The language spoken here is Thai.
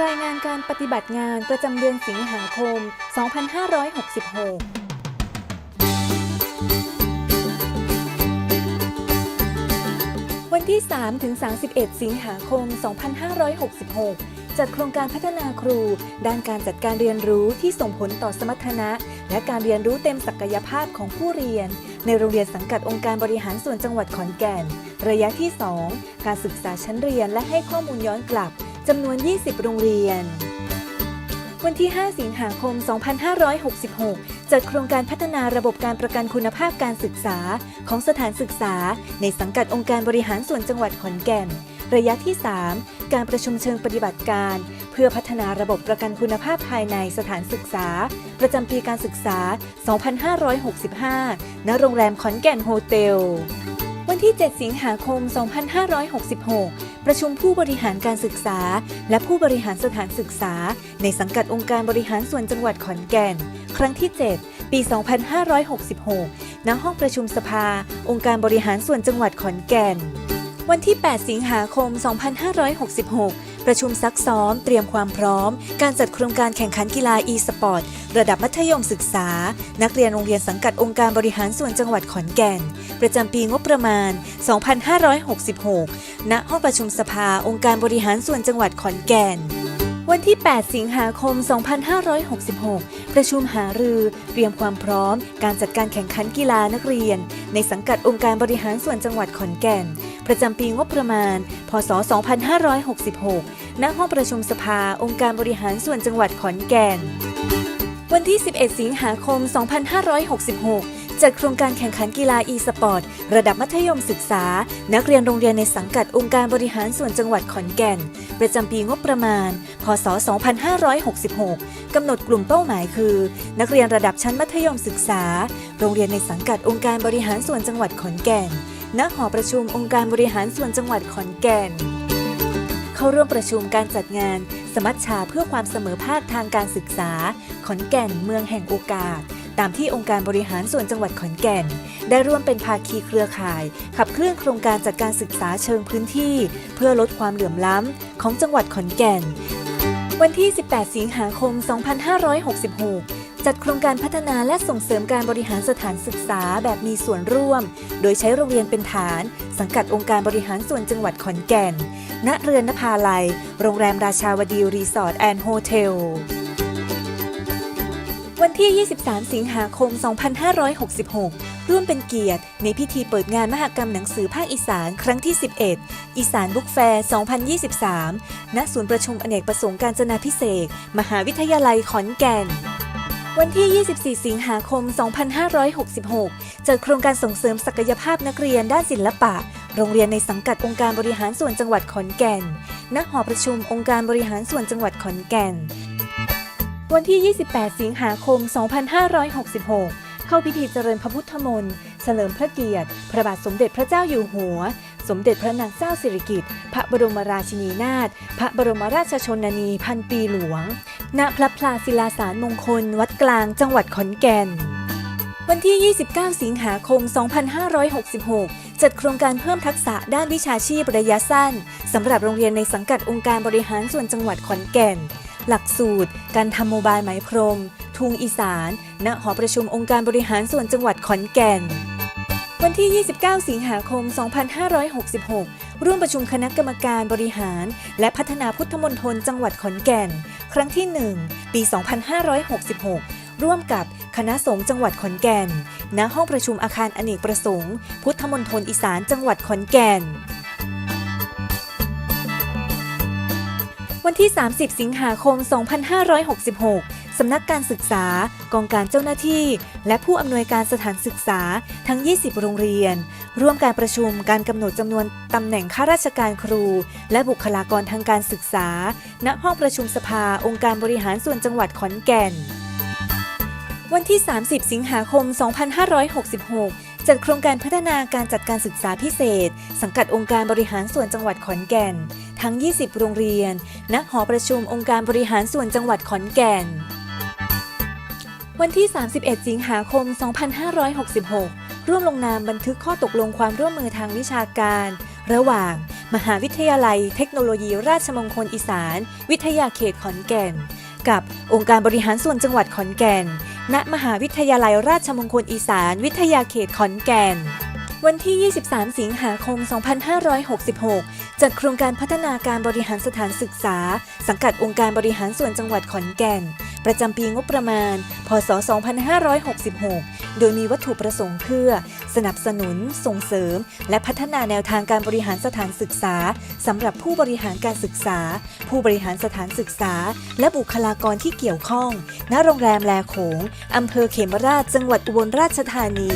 รายงานการปฏิบัติงานประจำเดือนสิงหาคม 2566วันที่ 3 ถึง 31 สิงหาคม 2566 จัดโครงการพัฒนาครู ด้านการจัดการเรียนรู้ที่ส่งผลต่อสมรรถนะ และการเรียนรู้เต็มศักยภาพของผู้เรียน ในโรงเรียนสังกัดองค์การบริหารส่วนจังหวัดขอนแก่น ระยะที่ 2 การศึกษาชั้นเรียนและให้ข้อมูลย้อนกลับ จำนวน 20 โรงเรียน วันที่ 5 สิงหาคม 2566 จัดโครงการพัฒนาระบบการประกันคุณภาพการศึกษาของสถานศึกษา ในสังกัดองค์การบริหารส่วนจังหวัดขอนแก่น ระยะที่ 3 การประชุมเชิงปฏิบัติการ เพื่อพัฒนาระบบประกันคุณภาพภายในสถานศึกษา ประจำปีการศึกษา 2565 ณ โรงแรมขอนแก่นโฮเทลวันที่ 7 สิงหาคม 2566 ประชุมผู้บริหารการศึกษา และผู้บริหารสถานศึกษา ในสังกัดองค์การบริหารส่วนจังหวัดขอนแก่น ครั้งที่ 7 ปี 2566 ณ ห้องประชุมสภา องค์การบริหารส่วนจังหวัดขอนแก่น วันที่ 8 สิงหาคม 2566 ประชุมซักซ้อม เตรียมความพร้อม การจัดโครงการแข่งขันกีฬา e-sport ระดับมัธยมศึกษา นักเรียนโรงเรียนสังกัดองค์การบริหารส่วนจังหวัดขอนแก่น ประจำปีงบประมาณ 2566 ณ ห้องประชุมสภาองค์การบริหารส่วนจังหวัดขอนแก่น วันที่ 8 สิงหาคม 2566 ประชุมหารือ เตรียมความพร้อม การจัดการแข่งขันกีฬานักเรียน ในสังกัดองค์การบริหารส่วนจังหวัดขอนแก่น ประจำปีงบประมาณ พศ 2566 ณ ห้องประชุมสภาองค์การบริหารส่วนจังหวัดขอนแก่น วันที่ 11 สิงหาคม 2566 จัดโครงการแข่งขันกีฬา e-sport ระดับมัธยมศึกษา นักเรียนโรงเรียนในสังกัดองค์การบริหารส่วนจังหวัดขอนแก่น ประจำปีงบประมาณ พศ 2566 กำหนดกลุ่มเป้าหมายคือ นักเรียนระดับชั้นมัธยมศึกษา โรงเรียนในสังกัดองค์การบริหารส่วนจังหวัดขอนแก่น ณ หอประชุมองค์การบริหารส่วนจังหวัดขอนแก่น เข้าร่วมประชุมการจัดงาน สมัชชาเพื่อความเสมอภาคทางการศึกษา ขอนแก่นเมืองแห่งโอกาส ตามที่องค์การบริหารส่วนจังหวัดขอนแก่น ได้ร่วมเป็นภาคีเครือข่าย ขับเคลื่อนโครงการจัดการศึกษาเชิงพื้นที่ เพื่อลดความเหลื่อมล้ำของจังหวัดขอนแก่น วันที่ 18 สิงหาคม 2566จัดโครงการพัฒนาและส่งเสริมการบริหารสถานศึกษาแบบมีส่วนร่วม โดยใช้โรงเรียนเป็นฐาน สังกัดองค์การบริหารส่วนจังหวัดขอนแก่น ณ เรือนนภาลัย โรงแรมราชาวดีรีสอร์ทแอนด์โฮเทล วันที่ 23 สิงหาคม 2566 ร่วมเป็นเกียรติ ในพิธีเปิดงานมหกรรมหนังสือภาคอีสานครั้งที่ 11 อีสานบุ๊กแฟร์ 2023 ณ ศูนย์ประชุมอเนกประสงค์การจนาพิเศษ มหาวิทยาลัยขอนแก่นวันที่ 24 สิงหาคม 2566จัดโครงการส่งเสริมศักยภาพนักเรียนด้านศิลปะ โรงเรียนในสังกัดองค์การบริหารส่วนจังหวัดขอนแก่น ณ หอประชุมองค์การบริหารส่วนจังหวัดขอนแก่น วันที่ 28 สิงหาคม 2566 เข้าพิธีเจริญพระพุทธมนต์เฉลิมพระเกียรติ พระบาทสมเด็จพระเจ้าอยู่หัว สมเด็จพระนางเจ้าสิริกิติ์ พระบรมราชินีนาถ พระบรมราชชนนีพันปีหลวง ณ พระพลาศิลาสารมงคล วัดกลางจังหวัดขอนแก่น วันที่ 29 สิงหาคม 2566จัดโครงการเพิ่มทักษะด้านวิชาชีพระยะสั้นสำหรับโรงเรียนในสังกัดองค์การบริหารส่วนจังหวัดขอนแก่น หลักสูตร การทำโมบายไหมพรม ทุงอีสาน ณ หอประชุมองค์การบริหารส่วนจังหวัดขอนแก่น วันที่ 29 สิงหาคม 2566 ร่วมประชุมคณะกรรมการบริหาร และพัฒนาพุทธมณฑลจังหวัดขอนแก่น ครั้งที่ 1 ปี 2566 ร่วมกับคณะสงฆ์จังหวัดขอนแก่น ณ ห้องประชุมอาคารอเนกประสงค์ พุทธมณฑลอีสานจังหวัดขอนแก่น วันที่ 30 สิงหาคม 2566 สำนักการศึกษา กองการเจ้าหน้าที่ และผู้อำนวยการสถานศึกษาทั้ง 20 โรงเรียน ร่วมการประชุมการกำหนดจำนวนตำแหน่งข้าราชการครู และบุคลากรทางการศึกษา ณ ห้องประชุมสภาองค์การบริหารส่วนจังหวัดขอนแก่น วันที่ 30 สิงหาคม 2566จัดโครงการพัฒนาการจัดการศึกษาพิเศษ สังกัดองค์การบริหารส่วนจังหวัดขอนแก่น ทั้ง 20 โรงเรียน ณ หอประชุมองค์การบริหารส่วนจังหวัดขอนแก่น วันที่ 31 สิงหาคม 2566 ร่วมลงนามบันทึกข้อตกลงความร่วมมือทางวิชาการ ระหว่าง มหาวิทยาลัย เทคโนโลยี ราชมงคลอีสาน วิทยาเขตขอนแก่น กับองค์การบริหารส่วนจังหวัดขอนแก่น ณ มหาวิทยาลัยราชมงคลอีสาน วิทยาเขตขอนแก่น วันที่ 23 สิงหาคม 2566จัดโครงการพัฒนาการบริหารสถานศึกษา สังกัดองค์การบริหารส่วนจังหวัดขอนแก่น ประจำปีงบประมาณ พศ 2566 โดยมีวัตถุประสงค์เพื่อ สนับสนุน ส่งเสริม และพัฒนาแนวทางการบริหารสถานศึกษาสำหรับผู้บริหารการศึกษา ผู้บริหารสถานศึกษา และบุคลากรที่เกี่ยวข้อง ณ โรงแรมแลโขงอำเภอเขมราช จังหวัดอุบลราชธานี